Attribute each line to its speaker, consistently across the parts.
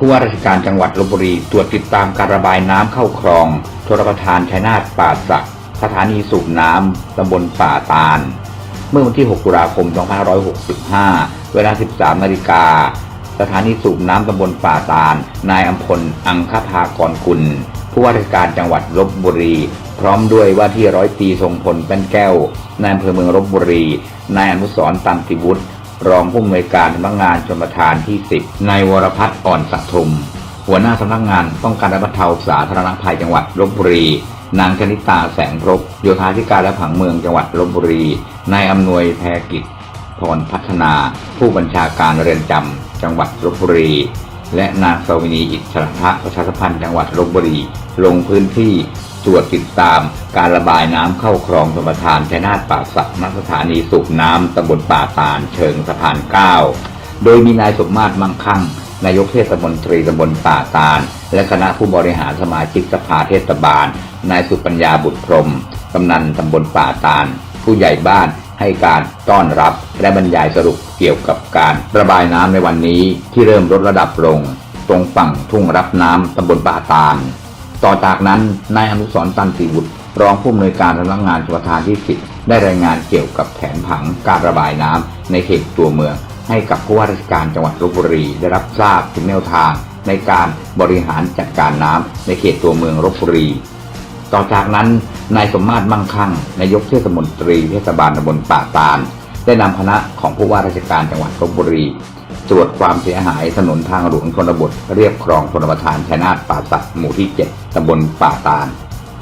Speaker 1: ผู้ว่าราชการจังหวัดลบบุรีตรวจติดตามการระบายน้ำเข้าคลองชลประทานชัยนาทป่าสักสถานีสูบน้ำตำบลป่าตาล เมื่อวันที่ 6 ตุลาคม 2565 เวลา 13 นาฬิกา สถานีสูบน้ำตำบลป่าตาล นายอัมพล อังคภากรกุล ผู้ว่าราชการจังหวัดลบบุรี พร้อมด้วยว่าที่ร้อยตีทรงพลแป้นแก้ว นายอำเภอเมืองลบบุรี นายอนุสรตันติวุฒิ รองผู้อำนวยการสำนักงานชลประทานที่ 10 นายวรพัฒน์อ่อนสัทุม หัวหน้าสำนักงานป้องกันและบรรเทาสาธารณภัยจังหวัดลบบุรี นางชนิตาแสงพรบโยธาธิการและผังเมืองจังหวัดลบบุรี นายอำนวยแพรกิจพรพัฒนา ผู้บัญชาการเรือนจำจังหวัดลบบุรี และนางสวินีอิสระพะประชาสัมพันธ์จังหวัดลบบุรี ลงพื้นที่ ตรวจติดตามการระบายน้ำเข้าคลองชลประทานชัยนาทป่าสักณสถานีสูบน้ำตำบลป่าตาลเชิงสะพานเก้าโดยมีนายสมมาตรมั่งคั่งนายกเทศมนตรีตำบลป่าตาล และคณะผู้บริหารสมาชิกสภาเทศบาล นายสุปัญญาบุตรพรมกำนันตำบลป่าตาล ผู้ใหญ่บ้านให้การต้อนรับและบรรยายสรุปเกี่ยวกับการระบายน้ำในวันนี้ที่เริ่มลดระดับลง ตรงฝั่งทุ่งรับน้ำตำบลป่าตาล ต่อจากนั้นนายอนุสรตันติวุฒิรองผู้อำนวยการสำนักงานชลประทานที่10ได้รายงานเกี่ยวกับแผนผังการระบายน้ำในเขตตัวเมือง ให้กับผู้ว่าราชการจังหวัดลบบุรีได้รับทราบถึงแนวทาง ในการบริหารจัดการน้ำในเขตตัวเมืองลบบุรี ต่อจากนั้นนายสมมาตรมั่งคั่งนายกเทศมนตรีเทศบาลตำบลป่าตาลได้นำคณะของผู้ว่าราชการจังหวัดลบบุรี ตรวจความเสียหายถนนทางหลวงชนบทเรียบคลองชนประทานชัยนาทป่าสักหมู่ที่ 7 ตำบลป่าตาล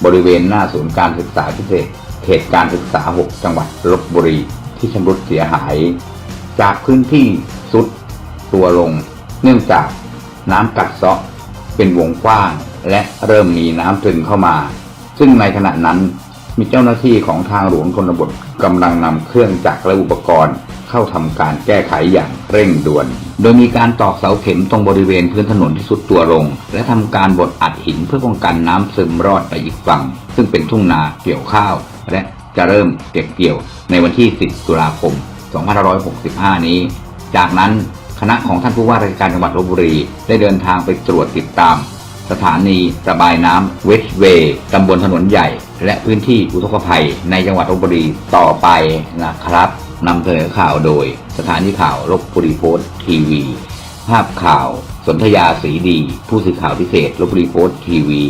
Speaker 1: บริเวณหน้าศูนย์การศึกษาพิเศษเขตการศึกษา 6 จังหวัดลบบุรี ที่ชำรุดเสียหาย จากพื้นที่สุดตัวลง เนื่องจากน้ำกัดเซาะเป็นวงกว้าง และเริ่มมีน้ำซึมเข้ามา ซึ่งในขณะนั้นมีเจ้าหน้าที่ของทางหลวงชนบทกำลังนำเครื่องจักรและอุปกรณ์ เข้าทำการแก้ไขอย่างเร่งด่วน โดยมีการตอกเสาเข็มตรงบริเวณพื้นถนนที่สุดตัวลง และทำการบดอัดหินเพื่อป้องกันน้ำซึมรอดไปอีกฝั่ง ซึ่งเป็นทุ่งนาเกี่ยวข้าว และจะเริ่มเก็บเกี่ยวในวันที่ 10 ตุลาคม 2565 นี้ จากนั้นคณะของท่านผู้ว่าราชการจังหวัดลบบุรี ได้เดินทางไปตรวจติดตาม สถานีระบายน้ำเวสเวย์ตำบลถนนใหญ่ และพื้นที่อุทกภัยในจังหวัดลบบุรีต่อไปนะครับ นำเสนอข่าวโดย สถานีข่าวลบบุรีโพสต์ทีวี ภาพข่าว สนธยาสีดี ผู้สื่อข่าวพิเศษลบบุรีโพสต์ทีวี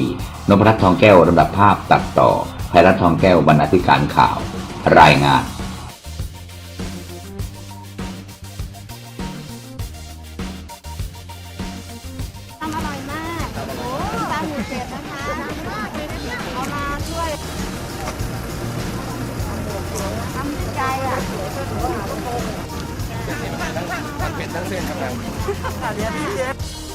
Speaker 1: นพรัตน์ทองแก้วระดับภาพตัดต่อภัยรัตน์ทองแก้วบรรณาธิการข่าว รายงาน
Speaker 2: ทำอร่อยมากโอ้ตามหมูเจ็ดนะคะ ทั้
Speaker 3: งเป็